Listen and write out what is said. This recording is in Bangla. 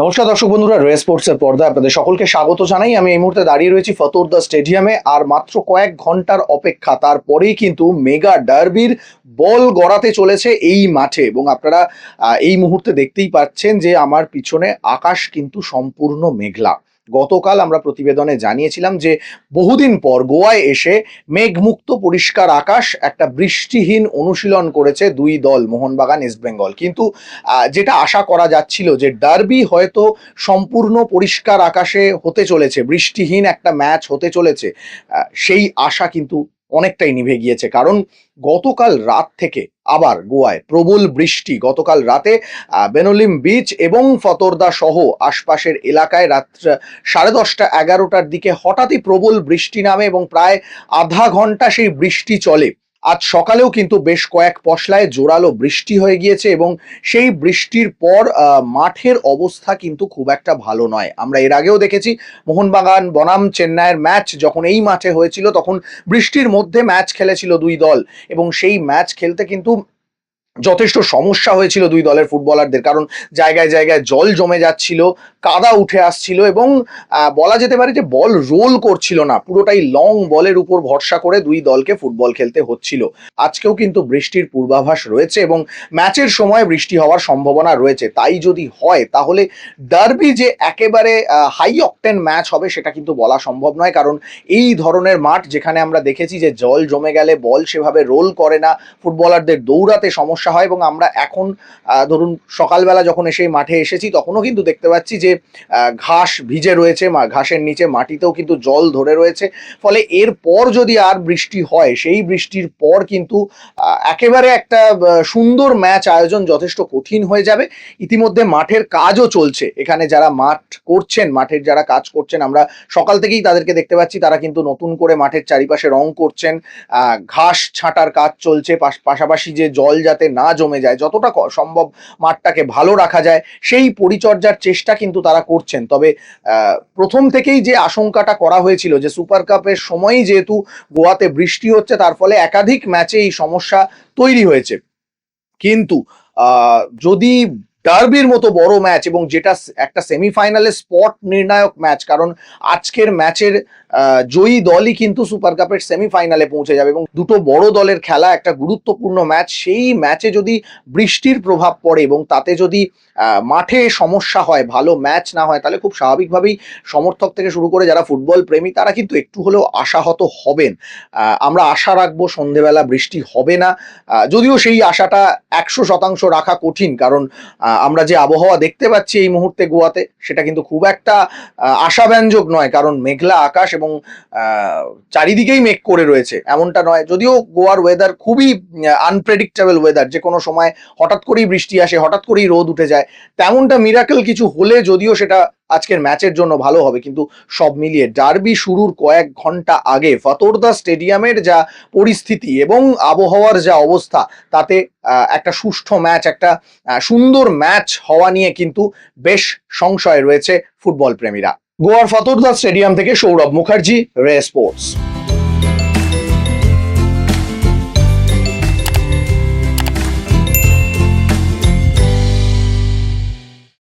নমস্কার দর্শক বন্ধুরা, রে স্পোর্টসের পর্দায় আপনাদের সকলকে স্বাগত জানাই। আমি এই মুহূর্তে দাঁড়িয়ে রয়েছি ফতোরদা স্টেডিয়ামে, আর মাত্র কয়েক ঘণ্টার অপেক্ষা। তারপরেই কিন্তু মেগা ডার্বির বল গড়াতে চলেছে এই মাঠে। এবং আপনারা এই মুহূর্তে দেখতেই পাচ্ছেন যে আমার পিছনে আকাশ কিন্তু সম্পূর্ণ মেঘলা। গতকাল আমরা প্রতিবেদনে জানিয়েছিলাম যে বহুদিন পর গোয়ায় এসে মেঘমুক্ত পরিষ্কার আকাশ একটা বৃষ্টিহীন অনুশীলন করেছে দুই দল, মোহনবাগান ইস্টবেঙ্গল কিন্তু যেটা আশা করা যাচ্ছিল যে ডার্বি হয়তো সম্পূর্ণ পরিষ্কার আকাশে হতে চলেছে, বৃষ্টিহীন একটা ম্যাচ হতে চলেছে সেই আশা কিন্তু অনেকটাই নিভে গিয়েছে। কারণ গতকাল রাত থেকে আবার গোয়ায় প্রবল বৃষ্টি। গতকাল রাতে বেনোলিম বিচ এবং ফতর্দা সহ আশপাশের এলাকায় রাত সাড়ে দশটা এগারোটার দিকে হঠাৎই প্রবল বৃষ্টি নামে এবং প্রায় আধা ঘণ্টা সেই বৃষ্টি চলে। আজ সকালেও কিন্তু বেশ কয়েক পশলায় জোরালো বৃষ্টি হয়ে গিয়েছে এবং সেই বৃষ্টির পর মাঠের অবস্থা কিন্তু খুব একটা ভালো নয়। আমরা এর আগেও দেখেছি মোহনবাগান, বনাম, চেন্নাইয়ের ম্যাচ যখন এই মাঠে হয়েছিল, তখন বৃষ্টির মধ্যে ম্যাচ খেলেছিল দুই দল এবং সেই ম্যাচ খেলতে কিন্তু যথেষ্ট সমস্যা হয়েছিল দুই দলের ফুটবলারদের, কারণ জায়গায় জায়গায় জল জমে যাচ্ছিল, কাদা উঠে আসছিল এবং বলা যেতে পারে যে বল রোল করছিল না, পুরোটাই লং বলের উপর ভরসা করে দুই দলকে ফুটবল খেলতে হচ্ছিল। আজকেও কিন্তু বৃষ্টির পূর্বাভাস রয়েছে এবং ম্যাচের সময় বৃষ্টি হওয়ার সম্ভাবনা রয়েছে। তাই যদি হয়, তাহলে ডার্বি যে একেবারে হাই অকটেন ম্যাচ হবে সেটা কিন্তু বলা সম্ভব নয়, কারণ এই ধরনের মাঠ যেখানে আমরা দেখেছি যে জল জমে গেলে বল সেভাবে রোল করে না, ফুটবলারদের দৌড়াতে সমস্যা হয় এবং আমরা এখন ধরুন সকালবেলা যখন এসে মাঠে এসেছি, তখনও কিন্তু দেখতে পাচ্ছি যে ঘাস ভিজে রয়েছে ঘাসের নিচে মাটিতেও কিন্তু জল ধরে রয়েছে। ফলে এর পর যদি আর বৃষ্টি হয়, সেই বৃষ্টির পর কিন্তু একেবারে একটা সুন্দর ম্যাচ আয়োজন যথেষ্ট কঠিন হয়ে যাবে। ইতিমধ্যে মাঠের কাজও চলছে। এখানে যারা মাঠ করছেন, মাঠের যারা কাজ করছেন, আমরা সকাল থেকেই তাদেরকে দেখতে পাচ্ছি, তারা কিন্তু নতুন করে মাঠের চারিপাশে রং করছেন। ঘাস ছাঁটার কাজ চলছে পাশ- পাশাপাশি যে জল যাতে না জমে যায়, যতটা সম্ভব মাঠটাকে ভালো রাখা যায়, সেই পরিচর্যার চেষ্টা কিন্তু তারা করছেন। তবে প্রথম থেকেই যে আশঙ্কাটা করা হয়েছিল যে সুপার কাপের সময়ই যেহেতু গোয়াতে বৃষ্টি হচ্ছে, তার ফলে একাধিক ম্যাচে এই সমস্যা তৈরি হয়েছে। কিন্তু যদি ডার্বির মতো বড় ম্যাচ এবং যেটা একটা সেমিফাইনালে স্পট নির্ণায়ক ম্যাচ, কারণ আজকের ম্যাচের জয়ী দলই কিন্তু সুপার কাপের সেমিফাইনালে পৌঁছে যাবে এবং দুটো বড় দলের খেলা, একটা গুরুত্বপূর্ণ ম্যাচ সেই ম্যাচে যদি বৃষ্টির প্রভাব পড়ে এবং তাতে যদি মাঠে সমস্যা হয়, ভালো ম্যাচ না হয়, তাহলে খুব স্বাভাবিকভাবেই সমর্থক থেকে শুরু করে যারা ফুটবল প্রেমী, তারা কিন্তু একটু হলেও আশাহত হবেন। আমরা আশা রাখব সন্ধেবেলা বৃষ্টি হবে না। যদিও সেই আশাটা একশো শতাংশ রাখা কঠিন, কারণ আমরা যে আবহাওয়া দেখতে পাচ্ছি এই মুহূর্তে গোয়াতে, সেটা কিন্তু খুব একটা আশাব্যঞ্জক নয়, কারণ মেঘলা আকাশ এবং চারিদিকেই মেঘ করে রয়েছে। এমনটা নয়। যদিও গোয়ার ওয়েদার খুবই আনপ্রেডিক্টেবল ওয়েদার যে কোনো সময় হঠাৎ করেই বৃষ্টি আসে, হঠাৎ করেই রোদ উঠে যায়, তেমনটা মিরাকেল কিছু হলে যদিও সেটা আজকের ম্যাচের জন্য ভালো হবে। কিন্তু সব মিলিয়ে ডার্বি শুরুর কয়েক ঘণ্টা আগে ফতোরদা স্টেডিয়ামের যা পরিস্থিতি এবং আবহাওয়ার যা অবস্থা, তাতে একটা সুষ্ঠু ম্যাচ একটা সুন্দর ম্যাচ হওয়া নিয়ে কিন্তু বেশ সংশয় রয়েছে ফুটবল প্রেমীরা। গোয়ার ফাতরদার স্টেডিয়াম থেকে সৌরভ মুখার্জি রে স্পোর্টস।